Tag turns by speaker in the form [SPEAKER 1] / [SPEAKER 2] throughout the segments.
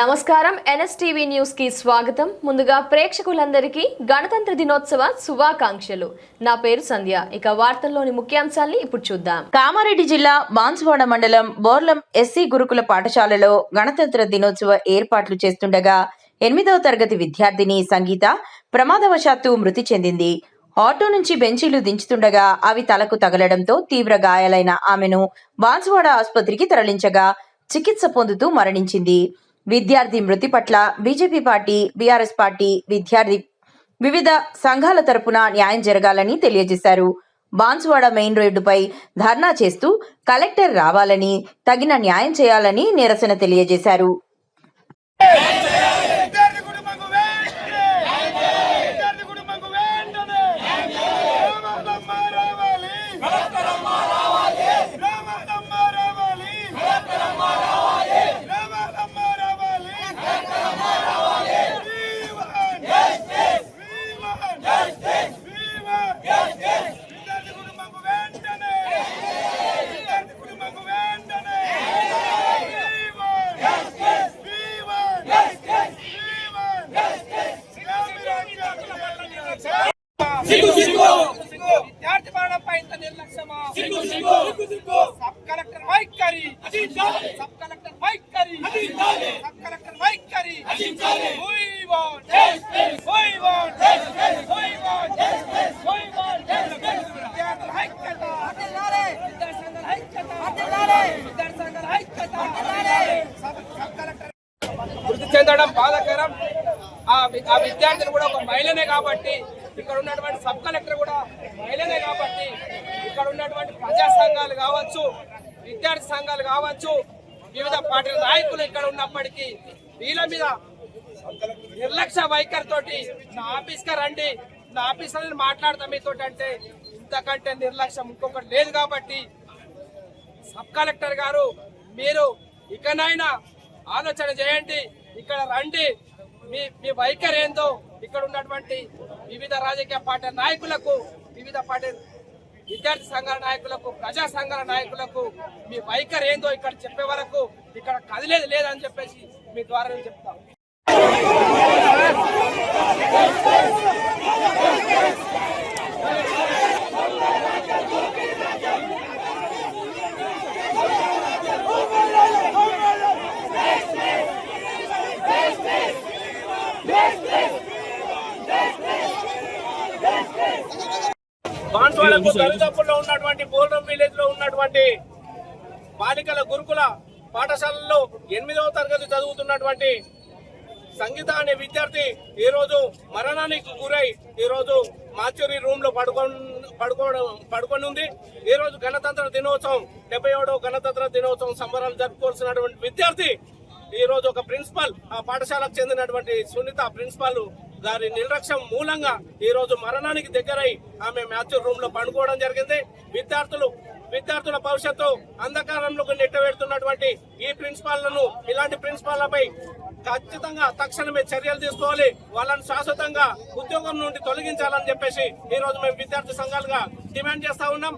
[SPEAKER 1] నమస్కారం. ఎన్ఎస్టీవీ న్యూస్కి స్వాగతం. ముందుగా ప్రేక్షకులందరికీ గణతంత్ర దినోత్సవ శుభాకాంక్షలు. నా పేరు సంధ్య. ఇక వార్తల్లోని ముఖ్యాంశాల్ని ఇప్పుడు చూద్దాం.
[SPEAKER 2] కామారెడ్డి జిల్లా బాన్సువాడ మండలం బోర్లం ఎస్సీ గురుకుల పాఠశాలలో గణతంత్ర దినోత్సవ ఏర్పాట్లు చేస్తుండగా ఎనిమిదవ తరగతి విద్యార్థిని సంగీత ప్రమాదవశాత్తు మృతి చెందింది. ఆటో నుంచి బెంచీలు దించుతుండగా అవి తలకు తగలడంతో తీవ్ర గాయాలైన ఆమెను బాన్సువాడ ఆసుపత్రికి తరలించగా చికిత్స పొందుతూ మరణించింది. విద్యార్థి మృతి పట్ల బీజేపీ పార్టీ బీఆర్ఎస్ పార్టీ విద్యార్థి వివిధ సంఘాల తరపున న్యాయం జరగాలని తెలియజేశారు. బాన్సువాడ మెయిన్ రోడ్డుపై ధర్నా చేస్తూ కలెక్టర్ రావాలని తగిన న్యాయం చేయాలని నిరసన తెలియజేశారు
[SPEAKER 3] విద్యార్థి కుటుంబంకు వెంటనే విద్యార్థి కుటుంబంకు వెంటనే రామదమ్మ రావాలి రామదమ్మ రావాలి రామదమ్మ రావాలి విద్యార్థి కుటుంబంకు వెంటనే విద్యార్థి కుటుంబంకు వెంటనే సిగ్గు సిగ్గు విద్యార్థి మరణంపై ఇంత నిర్లక్ష్యమా సిగ్గు సిగ్గు సిగ్గు సిగ్గు సబ్ కలెక్టర్ వైఖరి సబ్ కలెక్టర్ వైఖరి సబ్ కలెక్టర్ వైఖరి We want justice. We want justice. We want justice. We justice. విద్యార్థుల ఐక్యత. విద్యార్థి సంఘాల ఐక్యత. విద్యార్థి సంఘాల ఐక్యత. సబ్ సబ్ కలెక్టర్ మృతి చెందడం బాధాకరం. ఆ వి- ఆ విద్యార్థిని కూడా ఒక మహిళనే కాబట్టి ఇక్కడ ఉన్నటువంటి సబ్ కలెక్టర్ కూడా మహిళనే కాబట్టి ఇక్కడ ఉన్నటువంటి ప్రజా సంఘాలు కావచ్చు విద్యార్థి సంఘాలు కావచ్చు వివిధ పార్టీల నాయకులు ఇక్కడ ఉన్నప్పటికీ వీళ్ళ మీద నిర్లక్ష్య వైఖరితోటి నా ఆఫీస్కి రండి నా ఆఫీస్ అని మాట్లాడతాం మీతో అంటే ఇంతకంటే నిర్లక్ష్యం ఇంకొకటి లేదు కాబట్టి సబ్ కలెక్టర్ గారు మీరు ఇకనైనా ఆలోచన చేయండి ఇక్కడ రండి. మీ మీ వైఖరి ఏందో ఇక్కడ ఉన్నటువంటి వివిధ రాజకీయ పార్టీ నాయకులకు వివిధ పార్టీ విద్యార్థి సంఘాల నాయకులకు ప్రజా సంఘాల నాయకులకు మీ వైఖరి ఏందో ఇక్కడ చెప్పే వరకు ఇక్కడ కదిలేదు లేదని చెప్పేసి మీ ద్వారా నేను చెప్తాను ఉన్నటువంటి బోల్రం విలేజ్లో ఉన్నటువంటి బాలికల గురుకుల పాఠశాలలో ఎనిమిదవ తరగతి చదువుతున్నటువంటి సంగీత అనే విద్యార్థి ఈ రోజు మరణానికి గురై ఈ రోజు మాచూరి రూమ్లో పడుకొని పడుకోవడం పడుకొని ఉంది ఈ రోజు గణతంత్ర దినోత్సవం డెబ్బై ఏడవ గణతంత్ర దినోత్సవం సంబరాలు జరుపుకోవాల్సినటువంటి విద్యార్థి ఈ రోజు ఒక ప్రిన్సిపల్ ఆ పాఠశాలకు చెందినటువంటి సునీత ప్రిన్సిపల్ దాని నిర్లక్ష్యం మూలంగా ఈ రోజు మరణానికి దగ్గరై ఆమె మ్యాచూర్ రూమ్లో పండుకోవడం జరిగింది. విద్యార్థులు విద్యార్థుల భవిష్యత్తు అంధకారంలోకి నెట్టబెడుతున్నటువంటి ఈ ప్రిన్సిపాల్లను ఇలాంటి ప్రిన్సిపాల్లపై ఖచ్చితంగా తక్షణమే చర్యలు తీసుకోవాలి. వాళ్ళని శాశ్వతంగా ఉద్యోగం నుండి తొలగించాలని చెప్పేసి ఈ రోజు మేము విద్యార్థి సంఘాలుగా డిమాండ్ చేస్తా ఉన్నాం.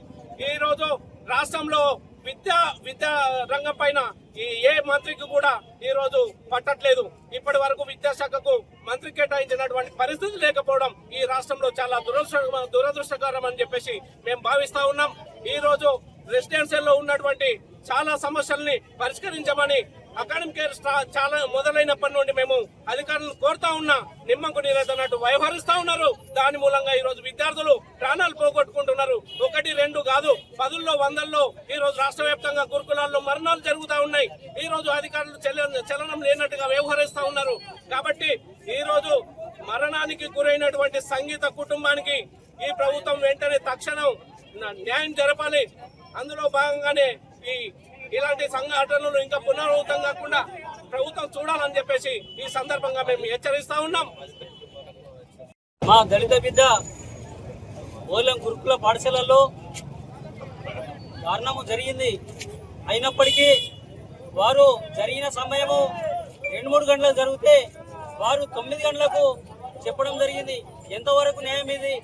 [SPEAKER 3] ఈ రోజు రాష్ట్రంలో విద్యా విద్యా రంగం పైన ఈ ఏ మంత్రికి కూడా ఈ రోజు పట్టట్లేదు. ఇప్పటి వరకు విద్యాశాఖకు మంత్రి కేటాయించినటువంటి పరిస్థితి లేకపోవడం ఈ రాష్ట్రంలో చాలా దురదృష్ట దురదృష్టకరం అని చెప్పేసి మేము భావిస్తా ఉన్నాం. ఈ రోజు రెసిడెన్షియల్లో ఉన్నటువంటి చాలా సమస్యల్ని పరిష్కరించమని అకాడమిక్ ఇయర్ స్టా- చాలా మొదలైనప్పటి నుండి మేము అధికారులను కోరుతా ఉన్నా నిమ్మకు నీరెత్తనట్టు వ్యవహరిస్తా ఉన్నారు. దాని మూలంగా ఈ రోజు విద్యార్థులు ప్రాణాలు పోగొట్టుకుంటున్నారు. ఒకటి రెండు కాదు పదుల్లో వందల్లో ఈ రోజు రాష్ట్ర వ్యాప్తంగా గురుకులాల్లో మరణాలు జరుగుతూ ఉన్నాయి. ఈ రోజు అధికారులు చలనం లేనట్టుగా వ్యవహరిస్తా ఉన్నారు. కాబట్టి ఈ రోజు మరణానికి గురైనటువంటి సంగీత కుటుంబానికి ఈ ప్రభుత్వం వెంటనే తక్షణం న్యాయం జరపాలి. అందులో భాగంగానే ఈ ఇలాంటి సంఘటనలు ఇంకా పునరావృతం కాకుండా ప్రభుత్వం చూడాలని చెప్పేసి ఈ సందర్భంగా మేము హెచ్చరిస్తా ఉన్నాం.
[SPEAKER 4] మా దళిత బిడ్డ ఓలం గురుకుల పాఠశాలలో దారుణము జరిగింది. అయినప్పటికీ వారు జరిగిన సమయము రెండు మూడు గంటలకు జరిగితే వారు తొమ్మిది గంటలకు చెప్పడం జరిగింది. ఎంతవరకు న్యాయం ఇది?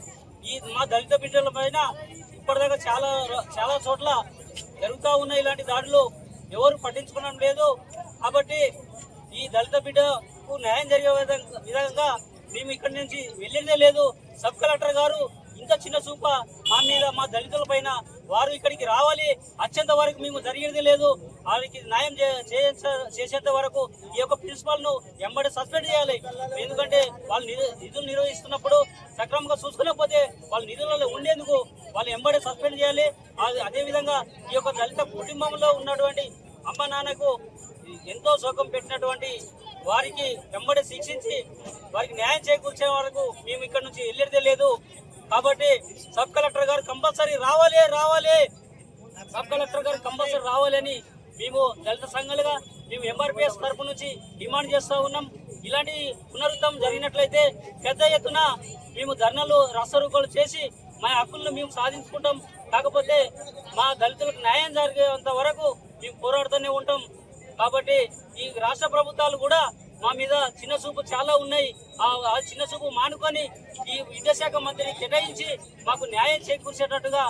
[SPEAKER 4] ఈ మా దళిత బిడ్డల పైన ఇప్పటిదాకా చాలా చాలా చోట్ల జరుగుతూ ఉన్న ఇలాంటి దాడులు ఎవరు పట్టించుకోవడం లేదు. కాబట్టి ఈ దళిత బిడ్డకు న్యాయం జరిగే విధంగా- విధంగా మేము ఇక్కడి నుంచి వెళ్ళిందే లేదు. సబ్ కలెక్టర్ గారు ఇంత చిన్న చూప మా మీద మా దళితుల పైన వారు ఇక్కడికి రావాలి. అత్యంత వరకు మేము జరిగేది లేదు. వారికి న్యాయం చే- చేసే- చేసేంత వరకు ఈ యొక్క ప్రిన్సిపాల్ను ఎంబడి సస్పెండ్ చేయాలి. ఎందుకంటే వాళ్ళు నిధు- నిధులు నిర్వహిస్తున్నప్పుడు సక్రమంగా చూసుకోలేకపోతే వాళ్ళ నిధులలో ఉండేందుకు వాళ్ళు ఎంబడి సస్పెండ్ చేయాలి. అది- అదే విధంగా ఈ యొక్క దళిత కుటుంబంలో ఉన్నటువంటి అమ్మ నాన్నకు ఎంతో సుఖం పెట్టినటువంటి వారికి వెంబడి శిక్షించి వారికి న్యాయం చేకూర్చే వరకు మేము ఇక్కడ నుంచి వెళ్ళేదే లేదు. కాబట్టి సబ్ కలెక్టర్ గారు కంపల్సరీ రావాలి రావాలి. సబ్ కలెక్టర్ గారు కంపల్సరీ రావాలని మేము దళిత సంఘాలుగా మేము ఎంఆర్పిఎస్ తరపు నుంచి డిమాండ్ చేస్తూ ఉన్నాం. ఇలాంటి పునరుద్ధం జరిగినట్లయితే పెద్ద ఎత్తున మేము ధర్నాలు రసరూపాలు చేసి మా హక్కులను మేము సాధించుకుంటాం. కాకపోతే మా దళితులకు న్యాయం జరిగేంత వరకు మేము పోరాడుతూనే ఉంటాం. కాబట్టి ఈ రాష్ట్ర ప్రభుత్వాలు కూడా మా మీద చిన్న చూపు చాలా ఉన్నాయి. ఆ చిన్న చూపు మానుకొని ఈ విద్యాశాఖ మంత్రిని కేటాయించి మాకు న్యాయం చేకూర్చేటట్టుగా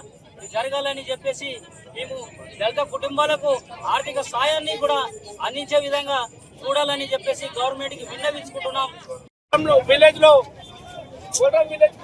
[SPEAKER 4] జరగాలని చెప్పేసి మేము దళిత కుటుంబాలకు ఆర్థిక సాయాన్ని కూడా అందించే విధంగా చూడాలని చెప్పేసి గవర్నమెంట్కి విన్నవించుకుంటున్నాం
[SPEAKER 3] విలేజ్లో విలేజ్